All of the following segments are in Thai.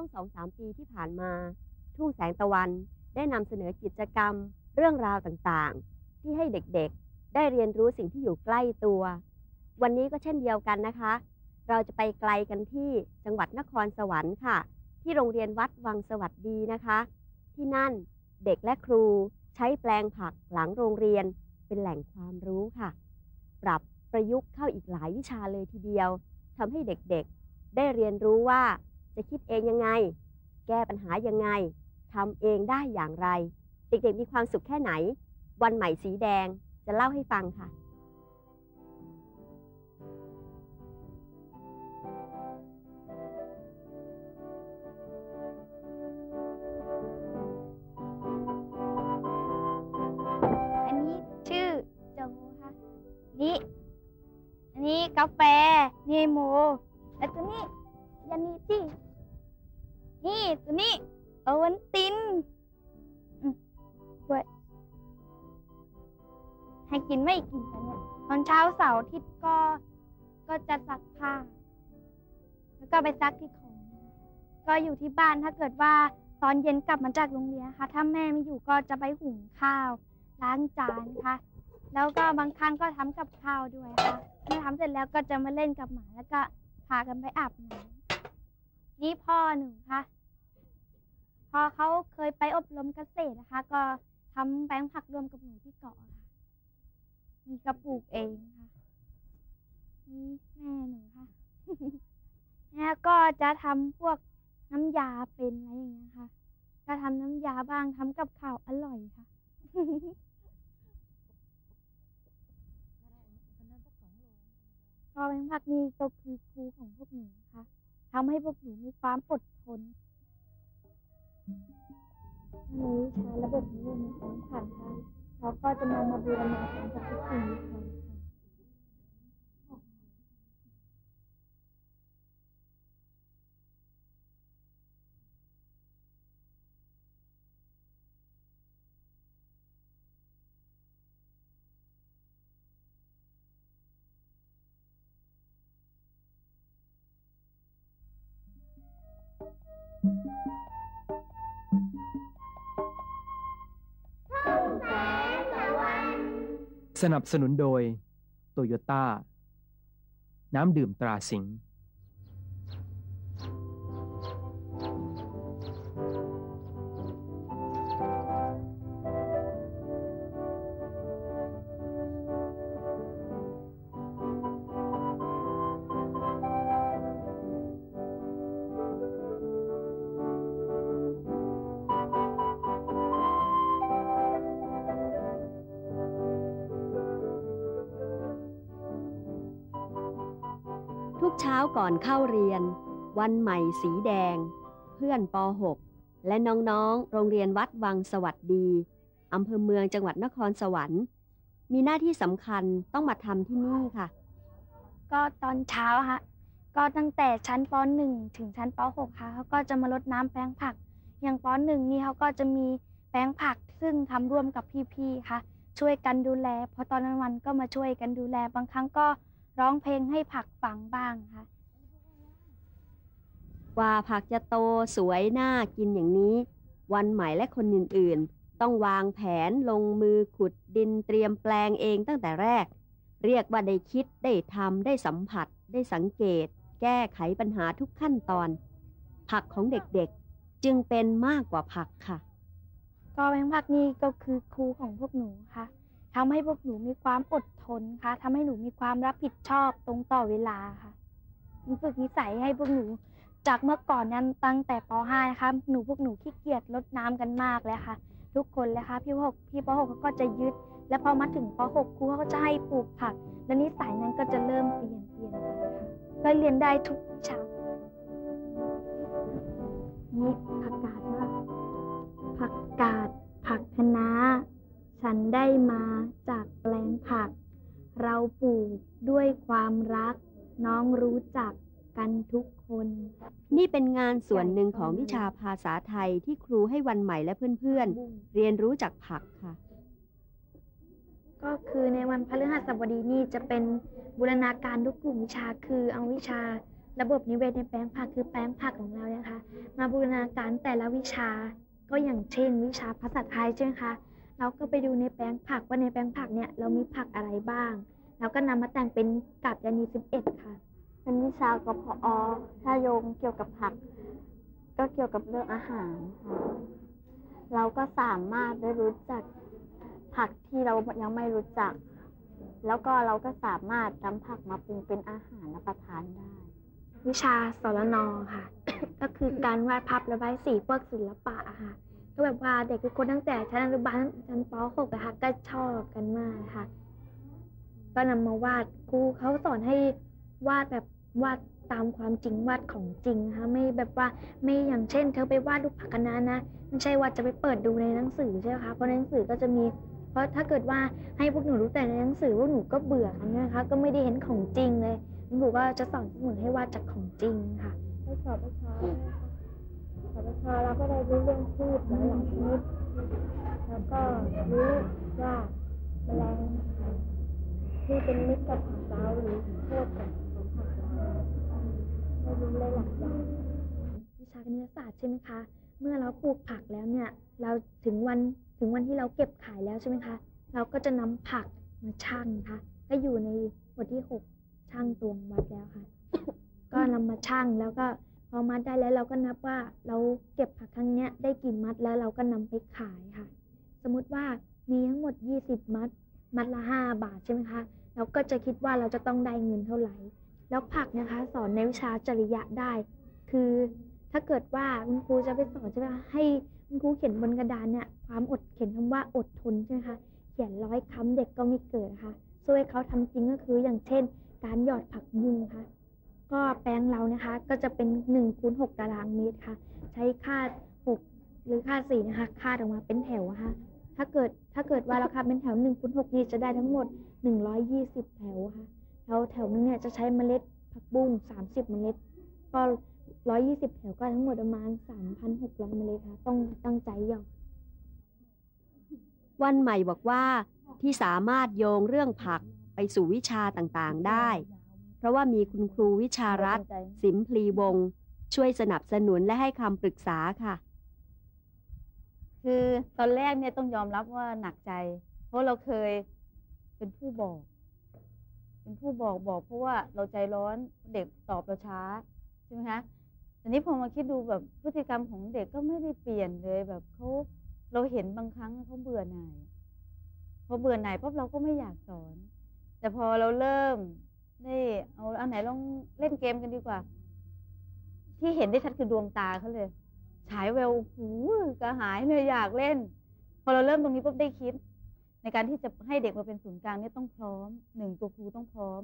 ช่วงสองสามปีที่ผ่านมา ทุ่งแสงตะวันได้นำเสนอกิจกรรม เรื่องราวต่างๆ ที่ให้เด็กๆ ได้เรียนรู้สิ่งที่อยู่ใกล้ตัว วันนี้ก็เช่นเดียวกันนะคะ เราจะไปไกลกันที่จังหวัดนครสวรรค์ค่ะ ที่โรงเรียนวัดวังสวัสดีนะคะ ที่นั่นเด็กและครูใช้แปลงผักหลังโรงเรียนเป็นแหล่งความรู้ค่ะ ปรับประยุกต์เข้าอีกหลายวิชาเลยทีเดียวทำให้เด็กๆ ได้เรียนรู้ว่า จะคิดเองยังไง แก้ปัญหายังไงทำเองได้อย่างไร เด็กๆมีความสุขแค่ไหน วันใหม่สีแดงจะเล่าให้ฟังค่ะ อันนี้ชื่อโจค่ะ นี่ อันนี้กาแฟนี่โม แล้วตัวนี้ ยานีตี้นี่ตัวนี้โอวันตินด้วยให้กินไม่กินตัวเนี้ยตอนเช้าเสาร์อาทิตย์ก็ก็จะซักผ้า แล้วก็ไปซักที่ของ ก็อยู่ที่บ้านถ้าเกิดว่าตอนเย็นกลับมาจากโรงเรียนนะคะถ้าแม่ไม่อยู่ก็จะไปหุงข้าว ล้างจานค่ะ แล้วก็บางครั้งก็ทำกับข้าวด้วยค่ะเมื่อทำเสร็จแล้วก็จะมาเล่นกับหมาแล้วก็พากันไปอาบน้ำ นี่พ่อหนูค่ะ พอเขาเคยไปอบรมเกษตรนะคะ ก็ทำแปลงผักรวมกับหนูที่เกาะค่ะ มีกระปลูกเองค่ะ นี่แม่หนูค่ะแล้วก็จะทำพวกน้ำยาเป็นอะไรอย่างเงี้ยค่ะก็ทำน้ำยาบ้างทำกับข้าวอร่อยค่ะพอแบงผักนี่ก็คือครูของพวกหนูค่ะ ทำให้พวกหนูมีความอดทนถ้าในวิชาระบบนิเวศในแบงค์ผักค่ะเขาก็จะนำมาบูรณาการกับทุกสิ่งทุกอย่าง สนับสนุนโดย โตโยต้า น้ำดื่มตราสิงห์ ก่อนเข้าเรียน วันใหม่สีแดง เพื่อนป .6 และน้องๆ โรงเรียนวัดวังสวัสดีอำเภอเมืองจังหวัดนครสวรรค์ มีหน้าที่สำคัญต้องมาทำที่นี่ค่ะ ก็ตอนเช้าฮะก็ตั้งแต่ชั้นป .1 ถึงชั้นป .6 ค่ะเขาก็จะมารดน้ำแปลงผัก อย่างป .1 นี่เขาก็จะมีแปลงผักซึ่งทำร่วมกับพี่ๆค่ะ ช่วยกันดูแลพอตอนกลางวันก็มาช่วยกันดูแลบางครั้งก็ร้องเพลงให้ผักฟังบ้างค่ะ กว่าผักจะโตสวยน่ากินอย่างนี้ วันใหม่และคนอื่นๆ ต้องวางแผนลงมือขุดดินเตรียมแปลงเองตั้งแต่แรก เรียกว่าได้คิดได้ทำได้สัมผัส ได้สังเกต แก้ไขปัญหาทุกขั้นตอน ผักของเด็กๆจึงเป็นมากกว่าผักค่ะก็แบงผักนี่ก็คือครูของพวกหนูค่ะทำให้พวกหนูมีความอดทนค่ะทำให้หนูมีความรับผิดชอบตรงต่อเวลาค่ะมันฝึกนิสัยให้พวกหนู จากเมื่อก่อนนั้นตั้งแต่ป .5 นะคะหนูพวกหนูขี้เกียจรดน้ำกันมากเลยค่ะ ทุกคนเลยค่ะพี่ป .6 พี่ป .6 เขาก็จะยึด แล้วพอมาถึงป .6 ครูเขาก็จะให้ปลูกผัก และนิสัยนั้นก็จะเริ่มเปลี่ยนเปลี่ยนไปค่ะก็เรียนได้ทุกวิชานี่ผักกาดว่าผักกาดผักคะน้า ฉันได้มาจากแปลงผัก เราปลูกด้วยความรัก น้องรู้จัก กันทุกคน นี่เป็นงานส่วนหนึ่งของวิชาภาษาไทยที่ครูให้วันใหม่และเพื่อนๆ เรียนรู้จากผักค่ะ ก็คือในวันพฤหัสบดีนี่จะเป็นบูรณาการทุกกลุ่มวิชาคือเอาวิชาระบบนิเวศในแปลงผักคือแปลงผักของเราเนี่ยนะคะ มาบูรณาการแต่ละวิชาก็อย่างเช่น วิชาภาษาไทยใช่ไหมคะเราก็ไปดูในแปลงผักว่าในแปลงผักเนี่ยเรามีผักอะไรบ้าง แล้วก็นำมาแต่งเป็นกับยานี11ค่ะ เป็นวิชากับพออถ้าโยงเกี่ยวกับผัก ก็เกี่ยวกับเรื่องอาหารค่ะเราก็สามารถได้รู้จักผักที่เรายังไม่รู้จัก แล้วก็เราก็สามารถนำผักมาปรุงเป็นอาหารรับประทานได้ วิชาสรนอค่ะ ก็คือการวาดภาพระบายสีพวกศิลปะอะค่ะก็แบบว่าเด็กทุกคนตั้งแต่ชั้นอนุบาลชั้นป .6 นะคะก็ชอบกันมากค่ะ ก็นำมาวาดครูเขาสอนให้ วาดแบบวาดตามความจริงวาดของจริงนะคะไม่แบบว่าไม่อย่างเช่น เธอไปวาดรูปผักคะน้านะไม่ใช่ว่าจะไปเปิดดูในหนังสือใช่ไหมคะเพราะในหนังสือก็จะมี เพราะถ้าเกิดว่าให้พวกหนูรู้แต่ในหนังสือพวกหนูก็เบื่อกันนะคะก็ไม่ได้เห็นของจริงเลยคุณครูก็จะสอนเสมอให้วาดจากของจริงค่ะไปสอบประชาสอบประชาเราก็ได้รู้เรื่องพืชหลายชนิดแล้วก็รู้ว่าแมลงที่เป็นมิตรกับเราหรือโทษกับ ได้รู้หลายๆอย่างวิชาคณิตศาสตร์ใช่ไหมคะ เมื่อเราปลูกผักแล้วเนี่ย เราถึงวันถึงวันที่เราเก็บขายแล้วใช่ไหมคะ เราก็จะนำผักมาชั่งนะคะก็อยู่ในบทที่หกชั่งตวงวัดแล้วค่ะ ก็นำมาชั่งแล้วก็พอมัดได้แล้วเราก็นับว่าเราเก็บผักครั้งเนี้ยได้กี่มัดแล้วเราก็นำไปขายค่ะ สมมุติว่ามีทั้งหมด 20 มัด มัดละ 5 บาทใช่ไหมคะ เราก็จะคิดว่าเราจะต้องได้เงินเท่าไหร่ แล้วผักนะคะสอนในวิชาจริยะได้ คือถ้าเกิดว่าคุณครูจะไปสอนใช่ไหมคะให้คุณครูเขียนบนกระดานเนี่ยความอดเขียนคำว่าอดทนใช่ไหมคะเขียนร้อยคำเด็กก็ไม่เกิดนะคะช่วยเขาทำจริงก็คืออย่างเช่น การหยอดผักบุ้งค่ะก็แปลงเรานะคะก็จะเป็น1คูณ6ตารางเมตรค่ะ ใช้คาด6หรือคาด4นะคะคาดออกมาเป็นแถวะค่ะถ้าเกิดถ้าเกิดว่าเราคาดเป็นแถว1คูณ6นี่จะได้ทั้งหมด 120 แถวค่ะ แล้วแถวนึงเนี่ยจะใช้เมล็ดผักบุ้ง30 เมล็ด ก็120แถวก็ทั้งหมดประมาณ3,600เมล็ดค่ะ ต้องตั้งใจหยอดวันใหม่บอกว่าที่สามารถโยงเรื่องผักไปสู่วิชาต่างๆได้ เพราะว่ามีคุณครูวิชารัตน์สิมพลีวงศ์ช่วยสนับสนุนและให้คำปรึกษาค่ะ คือตอนแรกเนี่ยต้องยอมรับว่าหนักใจ เพราะเราเคยเป็นผู้บอก เป็นผู้บอกบอกเพราะว่าเราใจร้อนเด็กตอบเราช้าใช่ไหมคะแต่นี้พอมาคิดดูแบบพฤติกรรมของเด็กก็ไม่ได้เปลี่ยนเลยแบบเขาเราเห็นบางครั้งเขาเบื่อหน่ายพอเบื่อหน่ายปุ๊บเราก็ไม่อยากสอน แต่พอเราเริ่มได้เอาอันไหนลองเล่นเกมกันดีกว่า ที่เห็นได้ชัดคือดวงตาเขาเลยฉายแววหูกระหายเลยอยากเล่น พอเราเริ่มตรงนี้ปุ๊บได้คิด ในการที่จะให้เด็กมาเป็นศูนย์กลางเนี่ยต้องพร้อมหนึ่งตัวครูต้องพร้อม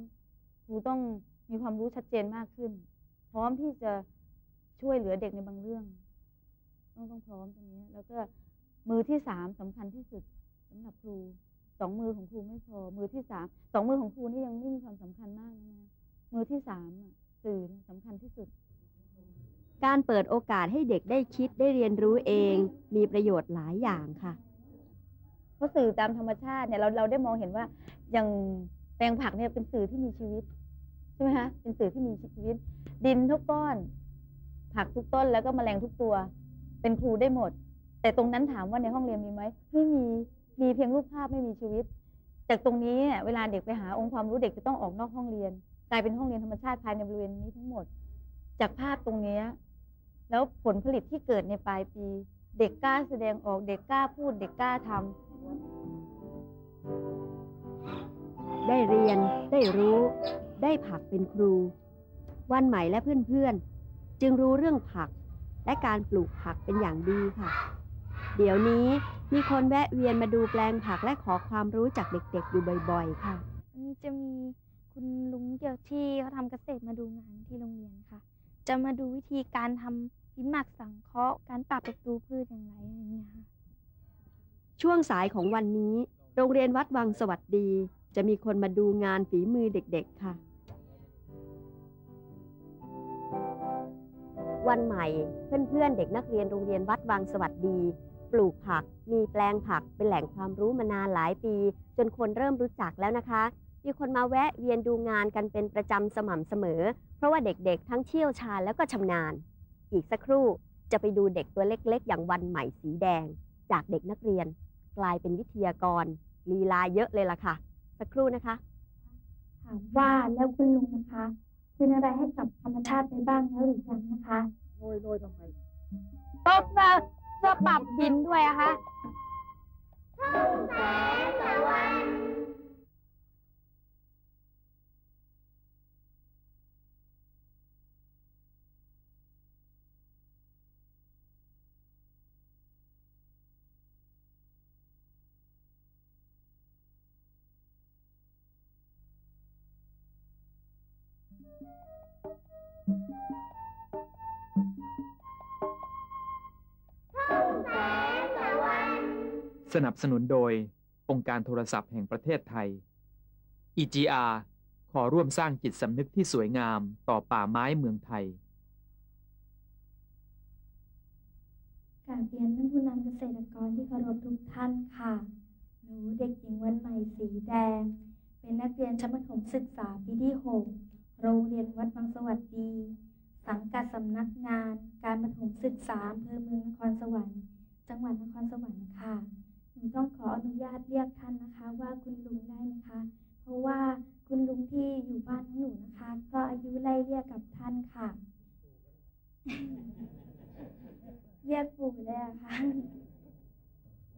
ครูต้องมีความรู้ชัดเจนมากขึ้น พร้อมที่จะช่วยเหลือเด็กในบางเรื่อง ต้องต้องพร้อมตรงนี้ แล้วก็มือที่สามสำคัญที่สุดสำหรับครูสองมือของครูไม่พอ มือที่สามสองมือของครูนี่ยังไม่มีความสำคัญมากนะมือที่สามสื่อสำคัญที่สุด การเปิดโอกาสให้เด็กได้คิดได้เรียนรู้เอง มีประโยชน์หลายอย่างค่ะ เพราะสื่อตามธรรมชาติเนี่ยเราเราได้มองเห็นว่าอย่างแปลงผักเนี่ยเป็นสื่อที่มีชีวิตใช่ไหมคะเป็นสื่อที่มีชีวิต ดินทุกก้อน ผักทุกต้นแล้วก็แมลงทุกตัว เป็นครูได้หมด แต่ตรงนั้นถามว่าในห้องเรียนมีไหมไม่มีมีเพียงรูปภาพไม่มีชีวิต จากตรงนี้เนี่ยเวลาเด็กไปหาองค์ความรู้เด็กจะต้องออกนอกห้องเรียน กลายเป็นห้องเรียนธรรมชาติภายในบริเวณนี้ทั้งหมด จากภาพตรงนี้แล้วผลผลิตที่เกิดในปลายปี เด็กกล้าแสดงออกเด็กกล้าพูดเด็กกล้าทำ ได้เรียน ได้รู้ ได้ผักเป็นครู วันใหม่และเพื่อนๆ จึงรู้เรื่องผัก และการปลูกผักเป็นอย่างดีค่ะ เดี๋ยวนี้มีคนแวะเวียนมาดูแปลงผักและขอความรู้จากเด็กๆ อยู่บ่อยๆ ค่ะ อันนี้จะมีคุณลุงเกี่ยวที่เขาทำเกษตรมาดูงานที่โรงเรียนค่ะ จะมาดูวิธีการทำดินหมักสังเคราะห์การปรับประตูพืชอย่างไรอะไรอย่างเงี้ยค่ะ ช่วงสายของวันนี้ โรงเรียนวัดวังสวัสดี จะมีคนมาดูงานฝีมือเด็ก ๆ ค่ะ วันใหม่ เพื่อนๆ เด็กนักเรียนโรงเรียนวัดวังสวัสดี ปลูกผัก มีแปลงผักเป็นแหล่งความรู้มานานหลายปี จนคนเริ่มรู้จักแล้วนะคะ มีคนมาแวะเวียนดูงานกันเป็นประจำสม่ำเสมอ เพราะว่าเด็กๆ ทั้งเชี่ยวชาญแล้วก็ชำนาญ อีกสักครู่จะไปดูเด็กตัวเล็ก ๆ อย่างวันใหม่สีแดงจากเด็กนักเรียน กลายเป็นวิทยากรลีลาเยอะเลยล่ะค่ะ สักครู่นะคะ ถามว่าแล้วคุณลุงนะคะเป็นอะไรให้กับธรรมชาติไปบ้างแล้วหรือยังนะคะโรยโรยทำไมก็เพื่อเพื่อปรับดินด้วยอะคะส นับสนุนโดย องค์การโทรศัพท์แห่งประเทศไทย EGR ขอร่วมสร้างจิตสำนึกที่สวยงามต่อป่าไม้เมืองไทย กราบเรียนท่านผู้นำเกษตรกรที่เคารพทุกท่านค่ะ หนูเด็กหญิงวันใหม่สีแดง เป็นนักเรียนชั้นประถมศึกษาปีที่ 6 โรงเรียนวัดบางสวัสดี สังกัดสำนักงาน การประถมศึกษาอำเภอเมืองนครสวรรค์ จังหวัดนครสวรรค์ค่ะ หนูต้องขออนุญาตเรียกท่านนะคะ ว่าคุณลุงได้ไหมคะ เพราะว่าคุณลุงที่อยู่บ้านของหนูนะคะ ก็อายุไล่เรียกกับท่านค่ะ เรียกปู่เลยอะค่ะ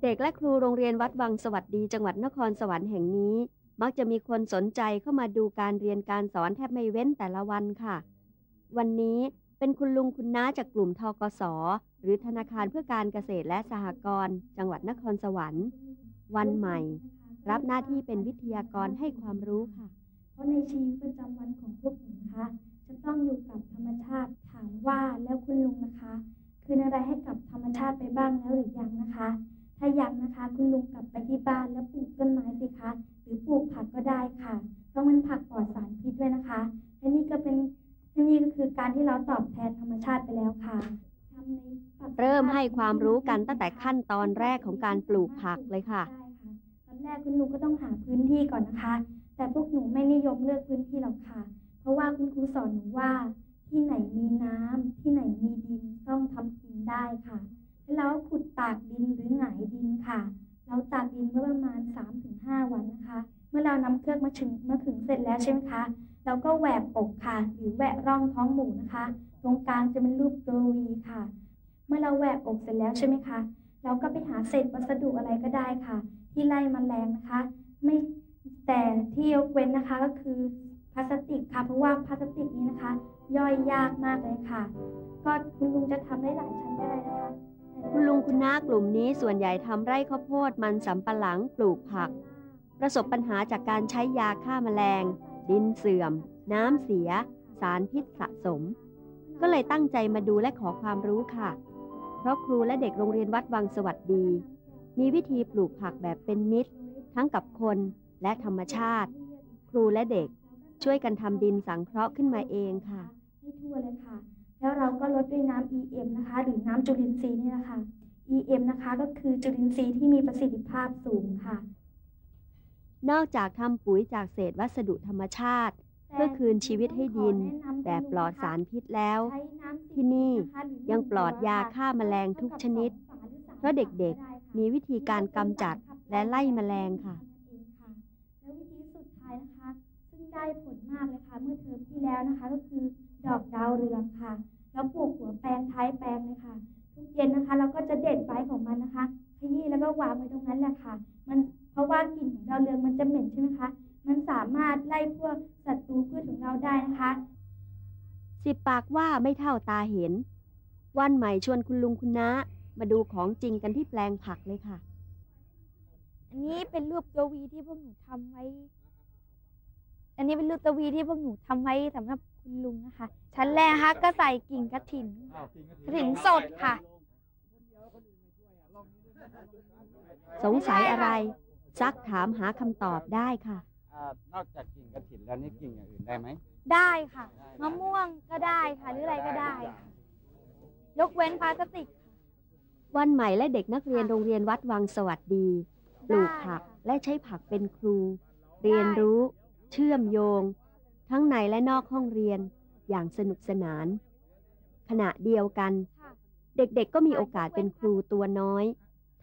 เด็กและครูโรงเรียนวัดวังสวัสดีจังหวัดนครสวรรค์แห่งนี้ มักจะมีคนสนใจเข้ามาดูการเรียนการสอนแทบไม่เว้นแต่ละวันค่ะ วันนี้ เป็นคุณลุงคุณน้าจากกลุ่มทกส หรือธนาคารเพื่อการเกษตรและสหกรณ์จังหวัดนครสวรรค์ วันใหม่ รับหน้าที่เป็นวิทยากรให้ความรู้ค่ะ เพราะในชีวิตประจำวันของพวกหนูนะคะ จะต้องอยู่กับธรรมชาติถามว่าแล้วคุณลุงนะคะ คืนอะไรให้กับธรรมชาติไปบ้างแล้วหรือยังนะคะ ถ้ายังนะคะ คุณลุงกลับไปที่บ้านแล้วปลูกต้นไม้สิคะ หรือปลูกผักก็ได้ค่ะเพราะมันผักปลอดสารพิษด้วยนะคะและนี่ก็เป็น นี่ก็คือการที่เราตอบแทนธรรมชาติไปแล้วค่ะทำในปบเริ่มให้ความรู้กันตั้งแต่ขั้นตอนแรกของการปลูกผักเลยค่ะได้ค่ะตอนแรกคุณลุงก็ต้องหาพื้นที่ก่อนนะคะ แต่พวกหนูไม่นิยมเลือกพื้นที่หรอกค่ะ เพราะว่าคุณครูสอนหนูว่า ที่ไหนมีน้ำที่ไหนมีดินต้องทำกินได้ค่ะแล้วเราก็ขุดตากดินหรือหงายดินค่ะ เราตากดินไว้ประมาณ 3-5 วันนะคะ เมื่อเรานำเครื่องมาถึงมาถึงเสร็จแล้วใช่ไหมคะ เราก็แหวกอกค่ะ หรือแหวกร่องท้องหมูนะคะ ตรงกลางจะเป็นรูปตัววีค่ะ เมื่อเราแหวกอกเสร็จแล้วใช่ไหมคะ เราก็ไปหาเศษวัสดุอะไรก็ได้ค่ะ ที่ไล่มแมลงนะคะ ไม่แต่ที่ยกเว้นนะคะก็คือพลาสติกค่ะ เพราะว่าพลาสติกนี้นะคะ ย่อยยากมากเลยค่ะ ก็คุณลุงจะทำได้หลายชั้นได้นะคะคุณลุงคุณนากลุ่มนี้ส่วนใหญ่ทำไร่ข้าวโพดมันสำปะหลังปลูกผัก ประสบปัญหาจากการใช้ยาฆ่าแมลง ดินเสื่อม น้ำเสีย สารพิษสะสม ก็เลยตั้งใจมาดูและขอความรู้ค่ะ เพราะครูและเด็กโรงเรียนวัดวังสวัสดี มีวิธีปลูกผักแบบเป็นมิตร ทั้งกับคนและธรรมชาติ ครูและเด็กช่วยกันทำดินสังเคราะห์ขึ้นมาเองค่ะให้ทั่วเลยค่ะ แล้วเราก็ลดด้วยน้ำ EM นะคะ หรือน้ำจุลินทรีย์นี่แหละค่ะ EM นะคะก็คือจุลินทรีย์ที่มีประสิทธิภาพสูงค่ะ นอกจากทำปุ๋ยจากเศษวัสดุธรรมชาติ เพื่อคืนชีวิตให้ดินแบบปลอดสารพิษแล้ว ที่นี่ยังปลอดยาฆ่าแมลงทุกชนิด เพราะเด็กๆมีวิธีการกำจัดและไล่แมลงค่ะแล้ววิธีสุดท้ายนะคะ ซึ่งได้ผลมากเลยค่ะเมื่อเทอมที่แล้วนะคะ ก็คือดอกดาวเรืองค่ะ แล้วปลูกหัวแปลงท้ายแปลงเลยค่ะทุกเย็นนะคะ เราก็จะเด็ดใบของมันนะคะขยี้แล้วก็วางไว้ตรงนั้นแหละค่ะ มันเพ ราะว่ากลิ่นของดาวเรืองมันจะเหม็นใช่ไหมคะ มันสามารถไล่พวกศัตรูพืชของเราได้นะคะ สิบปากว่าไม่เท่าตาเห็น วันใหม่ชวนคุณลุงคุณน้ามาดูของจริงกันที่แปลงผักเลยค่ะ อันนี้เป็นรูปตัววีที่พวกหนูทำไว้ อันนี้เป็นรูปตัววีที่พวกหนูทำไว้สำหรับคุณลุงนะคะ ชั้นแรกนะคะก็ใส่กิ่งกระถินกระถิ่นสดค่ะ สงสัยอะไร ซักถามหาคำตอบได้ค่ะอ่านอกจากกิ่งกระถินแล้วนี่กิ่งอย่างอื่นได้ไหมได้ค่ะมะม่วงก็ได้ค่ะ หรืออะไรก็ได้ค่ะยกเว้นพลาสติกวันใหม่และเด็กนักเรียนโรงเรียนวัดวังสวัสดีปลูกผักและใช้ผักเป็นครู เรียนรู้ เชื่อมโยง ทั้งในและนอกห้องเรียนอย่างสนุกสนาน ขณะเดียวกัน ค่ะ เด็กๆก็มีโอกาสเป็นครูตัวน้อย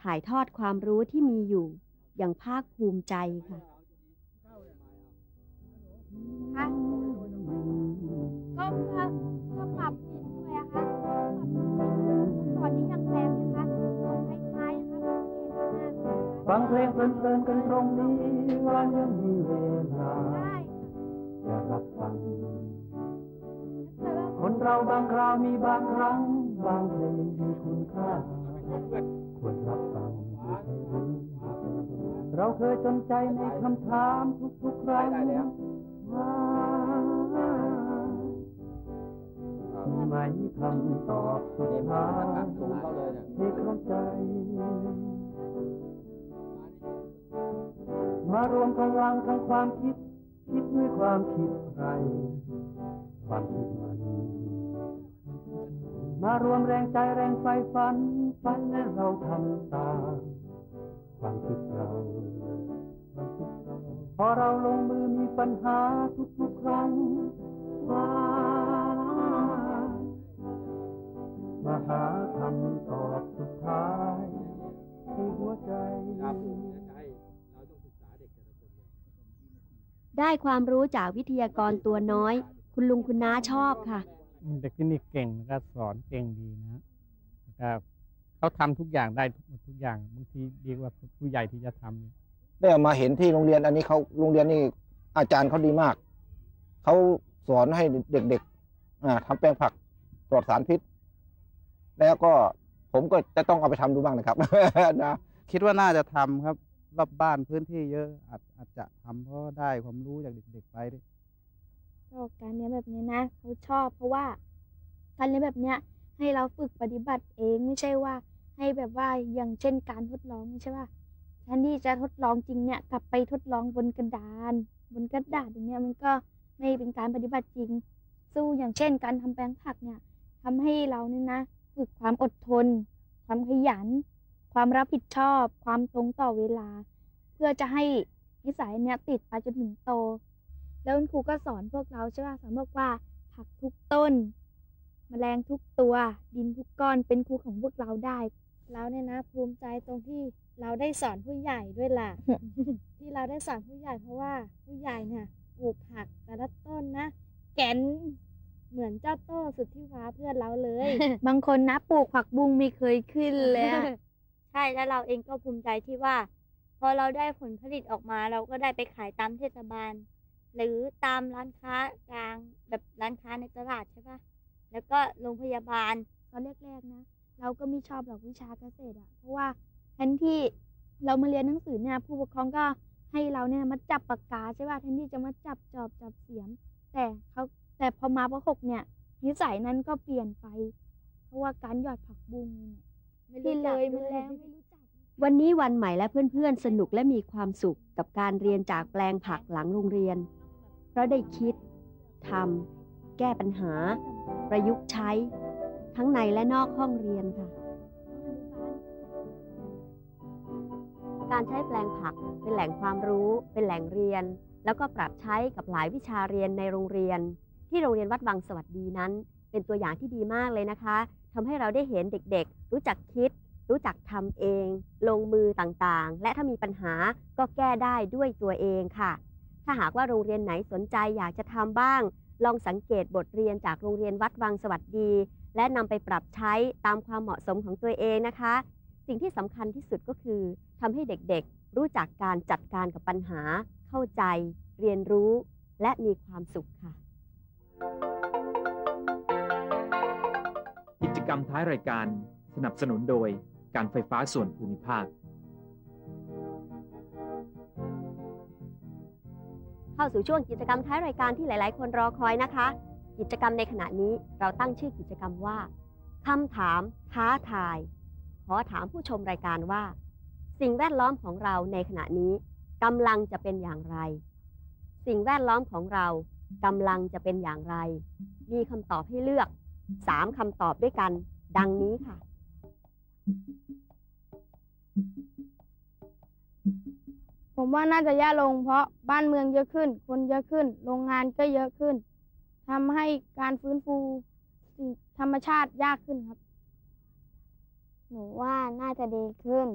ถ่ายทอดความรู้ที่มีอยู่ อย่างภาคภูมิใจค่ะค่ะก็เพื่อเพื่อปรับดินด้วยอะค่ะปรับดินก่อนนี้ยังแปลงนะคะตรงท้ายๆนะคะเข็มมากเลยนะคะฟังเพลงเพลินๆกันตรงนี้ว่ายังมีเวลาได้จะรับฟังถ้าเกิดว่าคนเราบางคราวมีบางครั้ง บางเพลงมีคุณค่าควรรับฟังไม่ใช่หรือ เราเคยจนใจในคำถามทุกๆครั้งว่ามีไหมคำตอบสุดท้ายสูงเขาเลยเนี่ยให้เข้าใจ มารวมพลังทั้งความคิด คิดด้วยความคิดใคร ความคิดมัน มารวมแรงใจแรงไฟฝัน ฝันและเราทำตาม ความคิดเราความคิดเราพอเราลงมือมีปัญหาทุกๆครั้งว่ามาหาคำตอบสุดท้ายในหัวใจครับเดี๋ยวจะให้เราต้องศึกษาเด็กแต่ละคนเลยได้ความรู้จากวิทยากรตัวน้อย คุณลุงคุณน้าชอบค่ะ เด็กที่นี่เก่งแล้วก็สอนเก่งดีนะแล้วก็ เขาทำทุกอย่างได้ทุกหมดทุกอย่างบางทีดีกว่าผู้ใหญ่ที่จะทำเนี่ยได้เอามาเห็นที่โรงเรียนอันนี้เขาโรงเรียนนี่อาจารย์เขาดีมากเขาสอนให้เด็กๆอ่าทำแปลงผักปลอดสารพิษ แล้วก็ผมก็จะต้องเอาไปทำดูบ้างนะครับนะคิดว่าน่าจะทำครับรอบบ้านพื้นที่เยอะอาจอาจจะทำเพราะได้ความรู้จากเด็กๆไปด้วยก็การเรียนแบบนี้นะเขาชอบเพราะว่าการเรียนแบบเนี้ย ให้เราฝึกปฏิบัติเองไม่ใช่ว่า ให้แบบว่าอย่างเช่นการทดลองนี่ใช่ป่ะแทนที่จะทดลองจริงเนี่ยกลับไปทดลองบนกระดาน บนกระดาษอย่างเงี้ยมันก็ไม่เป็นการปฏิบัติจริง สู้อย่างเช่น การทำแปลงผักเนี่ยทำให้เราเนี่ยนะฝึกความอดทน ความขยัน ความรับผิดชอบ ความตรงต่อเวลา เพื่อจะให้นิสัยเนี้ยติดไปจนถึงโต แล้วคุณครูก็สอนพวกเราใช่ป่ะสอนบอกว่าผักทุกต้น แมลงทุกตัว ดินทุกก้อนเป็นครูของพวกเราได้เราเนี่ยนะภูมิใจตรงที่เราได้สอนผู้ใหญ่ด้วยล่ะ ที่เราได้สอนผู้ใหญ่เพราะว่าผู้ใหญ่เนี่ยปลูกผักแต่ละต้นนะแกนเหมือนเจ้าโต้สุดที่ฟ้าเพื่อนเราเลย บางคนนะปลูกผักบุ้งไม่เคยขึ้นเลยอะใช่แล้วเราเองก็ภูมิใจที่ว่า พอเราได้ผลผลิตออกมาเราก็ได้ไปขายตามเทศบาล หรือตามร้านค้ากลางแบบร้านค้าในตลาดใช่ปะ แล้วก็โรงพยาบาลตอนแรกๆนะ เราก็ไม่ชอบหรอกวิชาเกษตรอะเพราะว่าแทนที่เรามาเรียนหนังสือเนี่ยผู้ปกครองก็ให้เราเนี่ยมาจับปากกาใช่ป่ะแทนที่จะมาจับจอบจับเสียม แต่เขาแต่พอมาปหกเนี่ย นิสัยนั้นก็เปลี่ยนไป เพราะว่าการหยอดผักบุ้งเนี่ยไม่รู้ที่เลจักยด้มาวยแล้วไม่รู้จักวันนี้วันใหม่และเพื่อนๆ สนุกและมีความสุขกับการเรียนจากแปลงผักหลังโรงเรียน เพราะได้คิดทำ แก้ปัญหา ประยุกต์ใช้ ทั้งในและนอกห้องเรียนค่ะ การใช้แปลงผักเป็นแหล่งความรู้ เป็นแหล่งเรียน แล้วก็ปรับใช้กับหลายวิชาเรียนในโรงเรียน ที่โรงเรียนวัดบางสวัสดีนั้น เป็นตัวอย่างที่ดีมากเลยนะคะทำให้เราได้เห็นเด็กๆ รู้จักคิดรู้จักทำเอง ลงมือต่างๆ และถ้ามีปัญหาก็แก้ได้ด้วยตัวเองค่ะ ถ้าหากว่าโรงเรียนไหนสนใจอยากจะทำบ้าง ลองสังเกตบทเรียนจากโรงเรียนวัดวังสวัสดี และนำไปปรับใช้ตามความเหมาะสมของตัวเองนะคะ สิ่งที่สำคัญที่สุดก็คือทำให้เด็กๆ รู้จักการจัดการกับปัญหา เข้าใจ เรียนรู้ และมีความสุขค่ะ กิจกรรมท้ายรายการสนับสนุนโดยการไฟฟ้าส่วนภูมิภาค เข้าสู่ช่วงกิจกรรมท้ายรายการที่หลาย ๆ คนรอคอยนะคะ กิจกรรมในขณะนี้เราตั้งชื่อกิจกรรมว่าคำถาม ท้าทาย ขอถามผู้ชมรายการว่า สิ่งแวดล้อมของเราในขณะนี้กำลังจะเป็นอย่างไร สิ่งแวดล้อมของเรากำลังจะเป็นอย่างไร มีคำตอบให้เลือกสามคำตอบด้วยกัน ดังนี้ค่ะ ผมว่าน่าจะแย่ลง เพราะบ้านเมืองเยอะขึ้น คนเยอะขึ้น โรงงานก็เยอะขึ้นทำให้การฟื้นฟูสิ่งธรรมชาติยากขึ้นครับ หนูว่าน่าจะดีขึ้น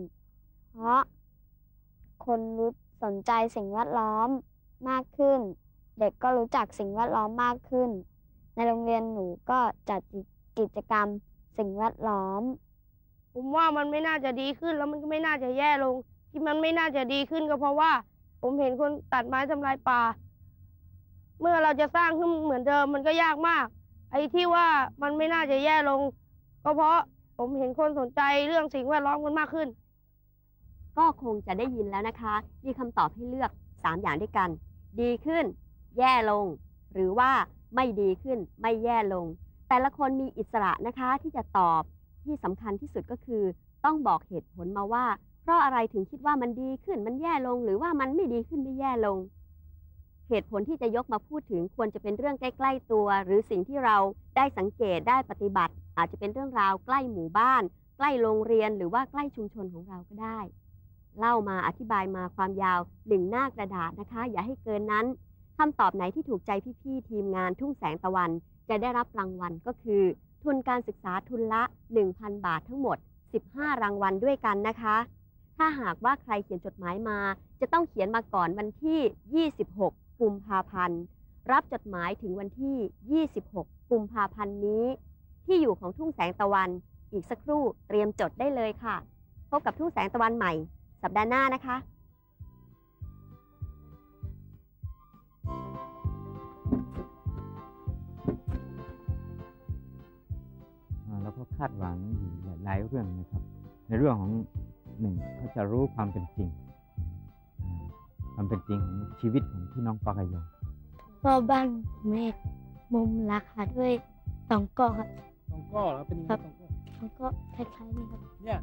เพราะคนรู้สนใจสิ่งแวดล้อมมากขึ้น เด็กก็รู้จักสิ่งแวดล้อมมากขึ้น ในโรงเรียนหนูก็จัดกิจกรรมสิ่งแวดล้อม ผมว่ามันไม่น่าจะดีขึ้นแล้วมันก็ไม่น่าจะแย่ลง ที่มันไม่น่าจะดีขึ้นก็เพราะว่า ผมเห็นคนตัดไม้ทำลายป่า เมื่อเราจะสร้างขึ้นเหมือนเดิมมันก็ยากมาก ไอ้ที่ว่ามันไม่น่าจะแย่ลง ก็เพราะผมเห็นคนสนใจเรื่องสิ่งแวดล้อมกันมากขึ้น ก็คงจะได้ยินแล้วนะคะ มีคำตอบให้เลือก 3 อย่างด้วยกัน ดีขึ้น แย่ลง หรือว่าไม่ดีขึ้น ไม่แย่ลง แต่ละคนมีอิสระนะคะที่จะตอบที่สำคัญที่สุดก็คือ ต้องบอกเหตุผลมาว่า เพราะอะไรถึงคิดว่ามันดีขึ้นมันแย่ลง หรือว่ามันไม่ดีขึ้นไม่แย่ลง เหตุผลที่จะยกมาพูดถึงควรจะเป็นเรื่องใกล้ ๆ ตัว หรือสิ่งที่เราได้สังเกตได้ปฏิบัติ อาจจะเป็นเรื่องราวใกล้หมู่บ้าน ใกล้โรงเรียนหรือว่าใกล้ชุมชนของเราก็ได้ เล่ามาอธิบายมาความยาวหนึ่งหน้ากระดาษนะคะ อย่าให้เกินนั้นคำตอบไหนที่ถูกใจพี่ๆทีมงานทุ่งแสงตะวัน จะได้รับรางวัลก็คือ ทุนการศึกษาทุนละ 1,000 บาททั้งหมด 15 รางวัลด้วยกันนะคะ ถ้าหากว่าใครเขียนจดหมายมา จะต้องเขียนมาก่อนวันที่ 26 กุมภาพันธ์ รับจดหมายถึงวันที่ 26 กุมภาพันธ์นี้ ที่อยู่ของทุ่งแสงตะวัน อีกสักครู่เตรียมจดได้เลยค่ะ พบกับทุ่งแสงตะวันใหม่ สัปดาห์หน้านะคะเราก็คาดหวังอยู่หลาย ๆ เรื่องนะครับ ในเรื่องของ หนึ่งเขาจะรู้ความเป็นจริงอ่าความเป็นจริงของชีวิตของพี่น้องปากายอก็บ้านเมฆมุมราคาด้วยสองเกาะครับตองก็แล้วเป็นยังไงตองก็แล้วก็คล้ายๆนี่ครับเนี่ย